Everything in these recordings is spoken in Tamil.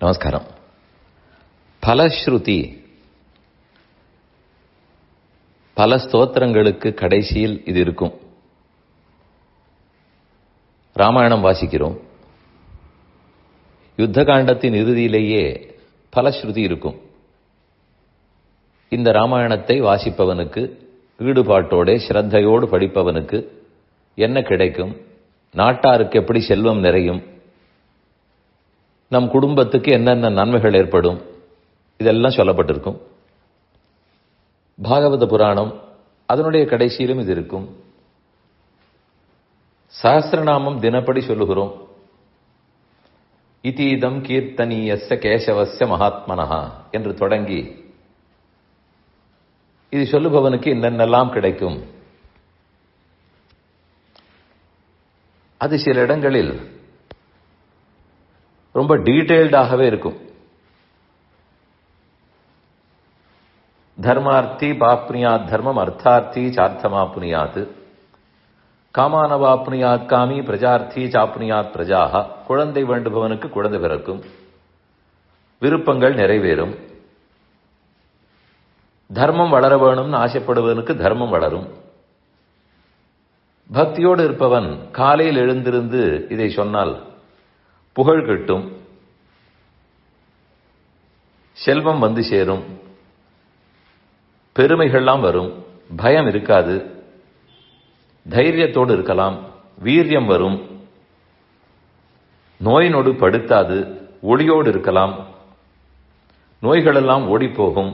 நமஸ்காரம் பலஸ்ருதி பல ஸ்தோத்திரங்களுக்கு கடைசியில் இது இருக்கும் ராமாயணம் வாசிக்கிறோம் யுத்த காண்டத்தின் இறுதியிலேயே பலஸ்ருதி இருக்கும் இந்த ராமாயணத்தை வாசிப்பவனுக்கு ஈடுபாட்டோட ஸ்ரத்தையோடு படிப்பவனுக்கு என்ன கிடைக்கும் நாட்டாருக்கு எப்படி செல்வம் நிறையும் நம் குடும்பத்துக்கு என்னென்ன நன்மைகள் ஏற்படும்? இதெல்லாம் சொல்லப்பட்டிருக்கும். பாகவத புராணம் அதனுடைய கடைசியிலும் இது இருக்கும். சஹசிரநாமம் தினப்படி சொல்லுகிறோம். இதீதம் கீர்த்தனீயஸ்ய கேசவஸ்ய மகாத்மனஹா என்று தொடங்கி இது சொல்லுபவனுக்கு என்னென்னலாம் கிடைக்கும்? அது சில இடங்களில் ரொம்ப டீட்டெயில்டாகவே இருக்கும். தர்மார்த்தி பாப்னியாத் தர்மம் அர்த்தார்த்தி சார்த்தமாப்னியாத். காமானவாப்னியாத் காமி பிரஜார்த்தி சாப்னியாத் பிரஜாக. குழந்தை வேண்டுபவனுக்கு குழந்தை பிறக்கும். விருப்பங்கள் நிறைவேறும். தர்மம் வளர வேணும்னு ஆசைப்படுவதனுக்கு தர்மம் வளரும். பக்தியோடு இருப்பவன் காலையில் எழுந்திருந்து இதை சொன்னால் புகழ் கிட்டும் செல்வம் வந்து சேரும் பெருமைகள்லாம் வரும் பயம் இருக்காது தைரியத்தோடு இருக்கலாம் வீரியம் வரும் நோய் நொடு படுத்தாது ஒளியோடு இருக்கலாம் நோய்களெல்லாம் ஓடிப்போகும்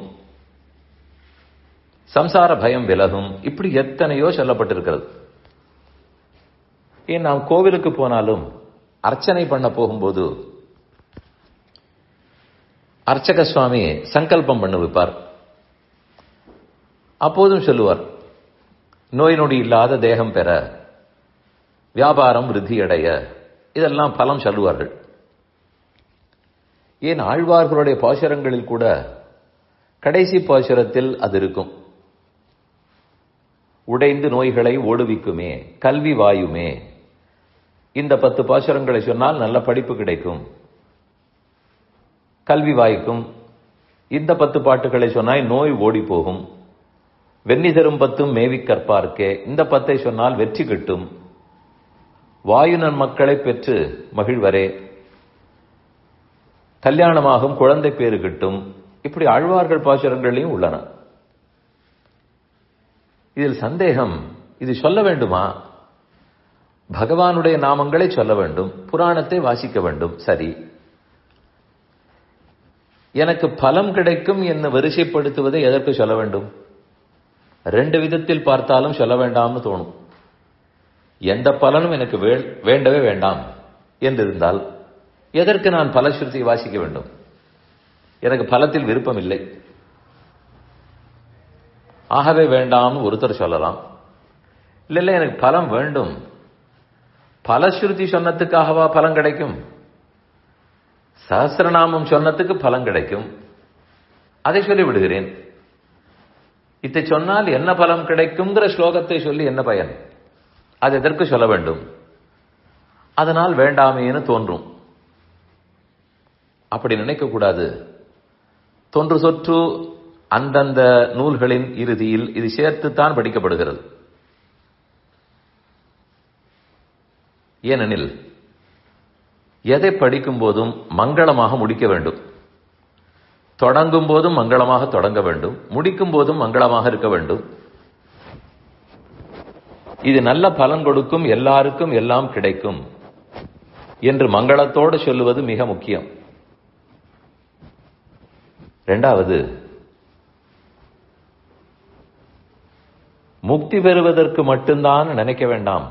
சம்சார பயம் விலகும் இப்படி எத்தனையோ சொல்லப்பட்டிருக்கிறது. ஏன் நாம் கோவிலுக்கு போனாலும் அர்ச்சனை பண்ண போகும்போது அர்ச்சக சுவாமி சங்கல்பம் பண்ண வைப்பார். அப்போதும் சொல்லுவார் நோய் நொடி இல்லாத தேகம் பெற வியாபாரம் விருத்தியடைய இதெல்லாம் பலம் சொல்லுவார்கள். ஏன் ஆழ்வார்களுடைய பாசுரங்களில் கூட கடைசி பாசுரத்தில் அது இருக்கும். உடைந்து நோய்களை ஓடுவிக்குமே கல்வி வாயுமே இந்த பத்து பாசுரங்களை சொன்னால் நல்ல படிப்பு கிடைக்கும். கல்வி வாய்க்கும். இந்த பத்து பாட்டுகளை சொன்னால் நோய் ஓடி போகும். வெண்ணி தரும் பத்தும் மேவி கற்பார்க்கே. இந்த பத்தை சொன்னால் வெற்றி கிட்டும். வாயுனன் மக்களை பெற்று மகிழ்வரே. கல்யாணமாகும் குழந்தை பேரு கிட்டும். இப்படி ஆழ்வார்கள் பாசுரங்களையும் உள்ளன. இதில் சந்தேகம் இது சொல்ல வேண்டுமா? பகவானுடைய நாமங்களை சொல்ல வேண்டும் புராணத்தை வாசிக்க வேண்டும் சரி. எனக்கு பலம் கிடைக்கும் என்று வரிசைப்படுத்துவதை எதற்கு சொல்ல வேண்டும்? ரெண்டு விதத்தில் பார்த்தாலும் சொல்ல வேண்டாம்னு தோணும். எந்த பலனும் எனக்கு வேண்டவே வேண்டாம் என்றிருந்தால் எதற்கு நான் பலஸ்ருதி வாசிக்க வேண்டும்? எனக்கு பலத்தில் விருப்பம் இல்லை ஆகவே வேண்டாம்னு ஒருத்தர் சொல்லலாம். இல்லை இல்லை எனக்கு பலம் வேண்டும். பலஸ்ருதி சொன்னதுக்காகவா பலம் கிடைக்கும்? சஹசிரநாமம் சொன்னதுக்கு பலம் கிடைக்கும். அதை சொல்லி விடுகிறேன் இதை சொன்னால் என்ன பலம் கிடைக்குங்கிற ஸ்லோகத்தை சொல்லி என்ன பயன்? அது எதற்கு சொல்ல வேண்டும்? அதனால் வேண்டாமேன்னு தோன்றும். அப்படி நினைக்கக்கூடாது தொன்று சொற்று அந்தந்த நூல்களின் இறுதியில் இது சேர்த்துத்தான் படிக்கப்படுகிறது. ஏனெனில் எதை படிக்கும் போதும் மங்களமாக முடிக்க வேண்டும். தொடங்கும் போதும் மங்களமாக தொடங்க வேண்டும். முடிக்கும் போதும் மங்களமாக இருக்க வேண்டும். இது நல்ல பலன் கொடுக்கும் எல்லாருக்கும் எல்லாம் கிடைக்கும் என்று மங்களத்தோடு சொல்லுவது மிக முக்கியம். இரண்டாவது முக்தி பெறுவதற்கு மட்டும்தான் நினைக்க வேண்டாம்.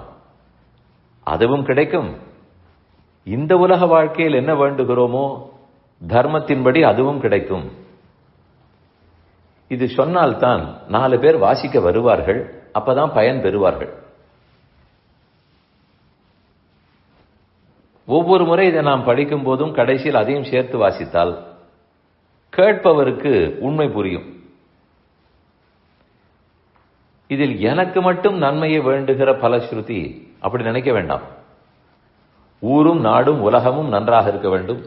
அதுவும் கிடைக்கும். இந்த உலக வாழ்க்கையில் என்ன வேண்டுகிறோமோ தர்மத்தின்படி அதுவும் கிடைக்கும். இது சொன்னால்தான் நாலு பேர் வாசிக்க வருவார்கள் அப்பதான் பயன் பெறுவார்கள். ஒவ்வொரு முறை இதை நாம் படிக்கும் போதும் கடைசியில் அதையும் சேர்த்து வாசித்தால் கேட்பவருக்கு உண்மை புரியும். இதில் எனக்கு மட்டும் நன்மையை வேண்டுகிற பலஸ்ருதி அப்படி நினைக்க வேண்டாம். ஊரும் நாடும் உலகமும் நன்றாக இருக்க வேண்டும்.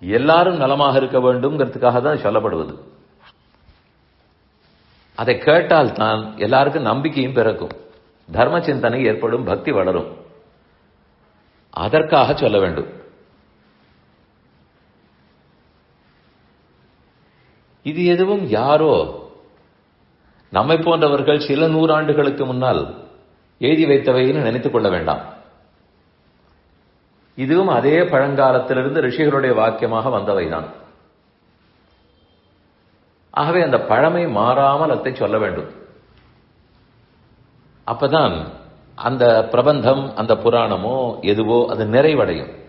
எல்லாரும் நலமாக இருக்க வேண்டும்ங்கிறதுக்காக தான் சொல்லப்படுவது. அதை கேட்டால் தான் எல்லாருக்கும் நம்பிக்கையும் பிறக்கும். தர்ம சிந்தனை ஏற்படும் பக்தி வளரும். அதற்காக சொல்ல வேண்டும். இது எதுவும் யாரோ நம்மை போன்றவர்கள் சில நூறாண்டுகளுக்கு முன்னால் எழுதி வைத்தவைன்னு நினைத்துக் கொள்ள வேண்டாம். இதுவும் அதே பழங்காலத்திலிருந்து ரிஷிகளுடைய வாக்கியமாக வந்தவைதான். ஆகவே அந்த பழமை மாறாமல் அதை சொல்ல வேண்டும். அப்பதான் அந்த பிரபந்தம் அந்த புராணமோ எதுவோ அது நிறைவடையும்.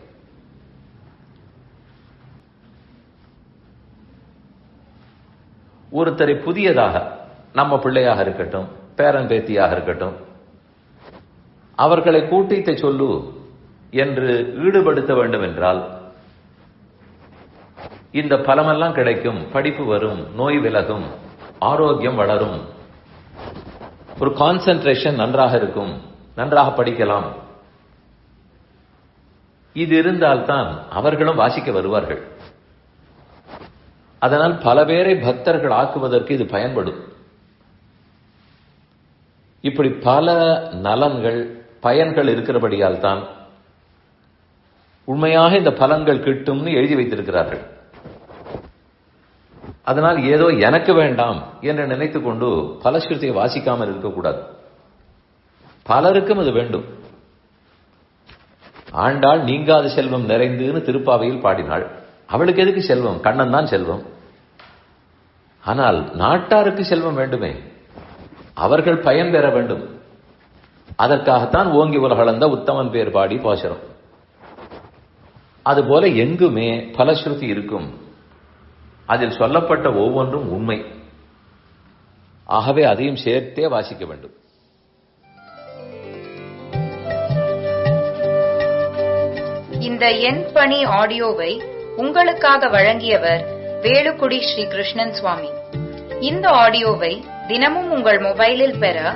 ஒருத்தரை புதியதாக நம்ம பிள்ளையாக இருக்கட்டும் பேரன் பேத்தியாக இருக்கட்டும் அவர்களை கூட்டிட்டு சொல்லு என்று ஈடுபடுத்த வேண்டும் என்றால் இந்த பலமெல்லாம் கிடைக்கும். படிப்பு வரும் நோய் விலகும் ஆரோக்கியம் வளரும். ஒரு கான்சென்ட்ரேஷன் நன்றாக இருக்கும். நன்றாக படிக்கலாம். இது இருந்தால்தான் அவர்களும் வாசிக்க வருவார்கள். அதனால் பல பேரை பக்தர்கள் ஆக்குவதற்கு இது பயன்படும். இப்படி பல நலன்கள் பயன்கள் இருக்கிறபடியால் தான் உண்மையாக இந்த பலன்கள் கிட்டும்னு எழுதி வைத்திருக்கிறார்கள். அதனால் ஏதோ எனக்கு வேண்டாம் என்று நினைத்து கொண்டு பலஸ்கிருதியை வாசிக்காமல் இருக்கக்கூடாது. பலருக்கும் அது வேண்டும். ஆண்டாள் நீங்காத செல்வம் நிறைந்துன்னு திருப்பாவையில் பாடினாள். அவளுக்கு எதுக்கு செல்வம்? கண்ணன் தான் செல்வம். ஆனால் நாட்டாருக்கு செல்வம் வேண்டுமே. அவர்கள் பயன் பெற வேண்டும். அதற்காகத்தான் ஓங்கி உலகளந்த உத்தமன் பேர் பாடி பாசுரம். அதுபோல எங்குமே பலஸ்ருதி இருக்கும். அதில் சொல்லப்பட்ட ஒவ்வொன்றும் உண்மை. ஆகவே அதையும் சேர்த்தே வாசிக்க வேண்டும். இந்த என் பணி ஆடியோவை உங்களுக்காக வழங்கியவர் வேலுக்குடி ஸ்ரீ கிருஷ்ணன் சுவாமி. இந்த ஆடியோவை தினமும் உங்கள் மொபைலில் பெற